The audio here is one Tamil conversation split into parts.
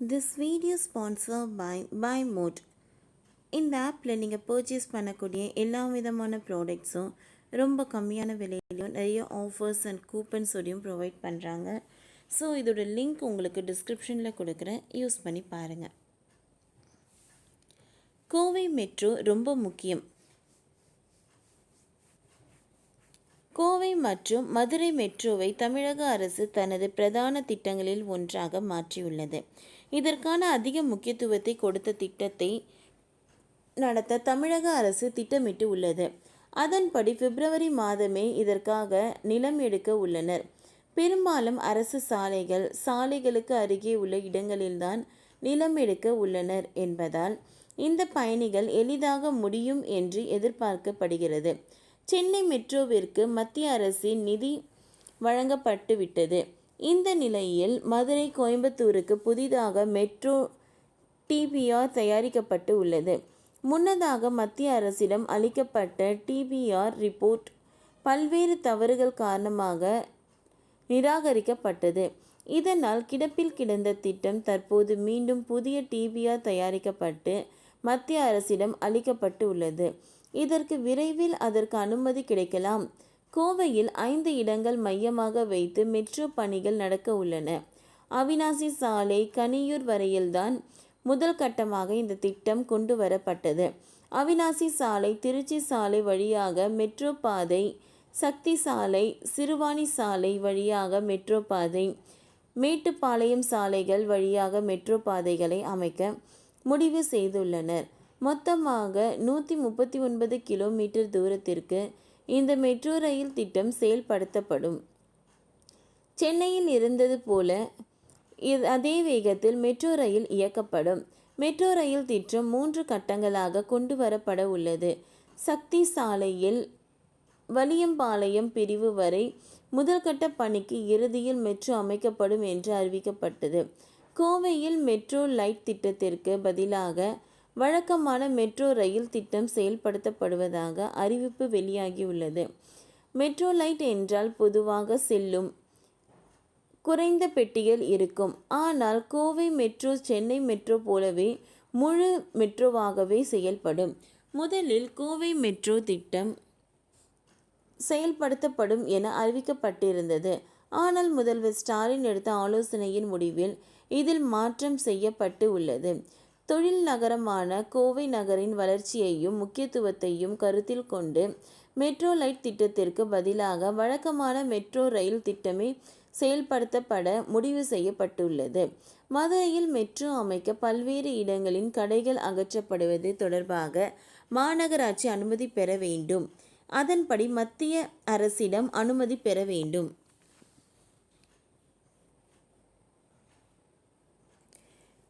This video sponsor by buy mode இந்த ஆப்பில் நீங்கள் பர்ச்சேஸ் பண்ணக்கூடிய எல்லா விதமான ப்ராடக்ட்ஸும் ரொம்ப கம்மியான விலையிலையும் நிறைய ஆஃபர்ஸ் அண்ட் கூப்பன்ஸோடையும் ப்ரொவைட் பண்ணுறாங்க ஸோ இதோட லிங்க் உங்களுக்கு டிஸ்கிரிப்ஷனில் கொடுக்குறேன். யூஸ் பண்ணி பாருங்கள் கோவை மெட்ரோ ரொம்ப முக்கியம். கோவை மற்றும் மதுரை மெட்ரோவை தமிழக அரசு தனது பிரதான திட்டங்களில் ஒன்றாக மாற்றியுள்ளது. இதற்கான அதிக முக்கியத்துவத்தை கொடுத்த திட்டத்தை நடத்த தமிழக அரசு திட்டமிட்டு உள்ளது. அதன்படி பிப்ரவரி மாதமே இதற்காக நிலம் எடுக்க உள்ளனர். பெரும்பாலும் அரசு சாலைகள் சாலைகளுக்கு அருகே உள்ள இடங்களில்தான் நிலம் எடுக்க உள்ளனர் என்பதால் இந்த பயணிகள் எளிதாக முடியும் என்று எதிர்பார்க்கப்படுகிறது. சென்னை மெட்ரோவிற்கு மத்திய அரசின் நிதி வழங்கப்பட்டுவிட்டது. இந்த நிலையில் மதுரை கோயம்புத்தூருக்கு புதிதாக மெட்ரோ டிபிஆர் தயாரிக்கப்பட்டு உள்ளது. முன்னதாக மத்திய அரசிடம் அளிக்கப்பட்ட டிபிஆர் ரிப்போர்ட் பல்வேறு தவறுகள் காரணமாக நிராகரிக்கப்பட்டது. இதனால் கிடப்பில் கிடந்த திட்டம் தற்போது மீண்டும் புதிய டிபிஆர் தயாரிக்கப்பட்டு மத்திய அரசிடம் அளிக்கப்பட்டு உள்ளது. இதற்கு விரைவில் அதற்கு அனுமதி கிடைக்கலாம். கோவையில் ஐந்து இடங்கள் மையமாக வைத்து மெட்ரோ பணிகள் நடக்க உள்ளன. அவினாசி சாலை கனியூர் வரையில்தான் முதல் கட்டமாக இந்த திட்டம் கொண்டு வரப்பட்டது. அவினாசி சாலை திருச்சி சாலை வழியாக மெட்ரோ பாதை சக்தி சாலை சிறுவாணி சாலை வழியாக மெட்ரோ பாதை மேட்டுப்பாளையம் சாலைகள் வழியாக மெட்ரோ பாதைகளை அமைக்க முடிவு செய்துள்ளனர். மொத்தமாக நூற்றி முப்பத்தி ஒன்பது கிலோமீட்டர் தூரத்திற்கு இந்த மெட்ரோ ரயில் திட்டம் செயல்படுத்தப்படும். சென்னையில் இருந்தது போல அதே வேகத்தில் மெட்ரோ ரயில் இயக்கப்படும். மெட்ரோ ரயில் திட்டம் மூன்று கட்டங்களாக கொண்டு வரப்பட உள்ளது. சக்தி சாலையில் வலியம்பாளையம் பிரிவு வரை முதல்கட்ட பணிக்கு இறுதியில் மெட்ரோ அமைக்கப்படும் என்று அறிவிக்கப்பட்டது. கோவையில் மெட்ரோ லைட் திட்டத்திற்கு பதிலாக வழக்கமான மெட்ரோ ரயில் திட்டம் செயல்படுத்தப்படுவதாக அறிவிப்பு வெளியாகியுள்ளது. மெட்ரோ லைட் என்றால் பொதுவாக செல்லும் குறைந்த பெட்டிகள் இருக்கும். ஆனால் கோவை மெட்ரோ சென்னை மெட்ரோ போலவே முழு மெட்ரோவாகவே செயல்படும். முதலில் கோவை மெட்ரோ திட்டம் செயல்படுத்தப்படும் என அறிவிக்கப்பட்டிருந்தது. ஆனால் முதல்வர் ஸ்டாலின் எடுத்த ஆலோசனையின் முடிவில் இதில் மாற்றம் செய்யப்பட்டு உள்ளது. தொழில் நகரமான கோவை நகரின் வளர்ச்சியையும் முக்கியத்துவத்தையும் கருத்தில் கொண்டு மெட்ரோ லைட் திட்டத்திற்கு பதிலாக வழக்கமான மெட்ரோ ரயில் திட்டமே செயல்படுத்தப்பட முடிவு செய்யப்பட்டுள்ளது. மதுரையில் மெட்ரோ அமைக்க பல்வேறு இடங்களின் கடைகள் அகற்றப்படுவது தொடர்பாக மாநகராட்சி அனுமதி பெற வேண்டும். அதன்படி மத்திய அரசிடம் அனுமதி பெற வேண்டும்.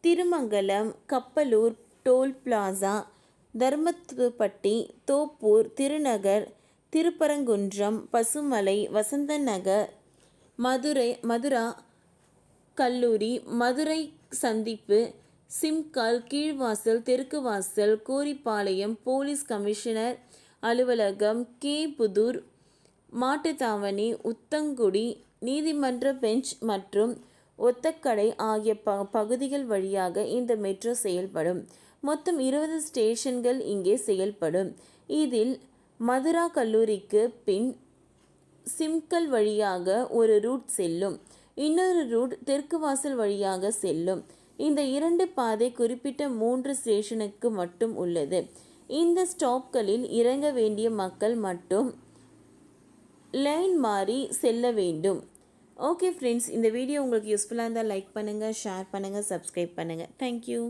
திருமங்கலம் கப்பலூர் டோல் பிளாசா தர்மத்துப்பட்டி தோப்பூர் திருநகர் திருப்பரங்குன்றம் பசுமலை வசந்த நகர் மதுரை மதுரா கல்லூரி மதுரை சந்திப்பு சிம்கால் கீழ்வாசல் தெற்கு வாசல் கோரிப்பாளையம் போலீஸ் கமிஷனர் அலுவலகம் கே. புதூர் மாட்டுத்தாவணி உத்தங்குடி நீதிமன்ற பெஞ்ச் மற்றும் ஒத்தக்கடை ஆகிய ப பகுதிகள் வழியாக இந்த மெட்ரோ செயல்படும். மொத்தம் இருபது ஸ்டேஷன்கள் இங்கே செயல்படும். இதில் மதுரா கல்லூரிக்கு பின் சிம்கல் வழியாக ஒரு ரூட் செல்லும். இன்னொரு ரூட் தெற்கு வாசல் வழியாக செல்லும். இந்த இரண்டு பாதை குறிப்பிட்ட மூன்று ஸ்டேஷனுக்கு மட்டும் உள்ளது. இந்த ஸ்டாப்களில் இறங்க வேண்டிய மக்கள் மட்டும் லைன் மாறி செல்ல வேண்டும். ஓகே ஃப்ரெண்ட்ஸ் இந்த வீடியோ உங்களுக்கு யூஸ்ஃபுல்லாக இருந்தால் லைக் பண்ணுங்கள் ஷேர் பண்ணுங்கள் சப்ஸ்கிரைப் பண்ணுங்கள் தேங்க்யூ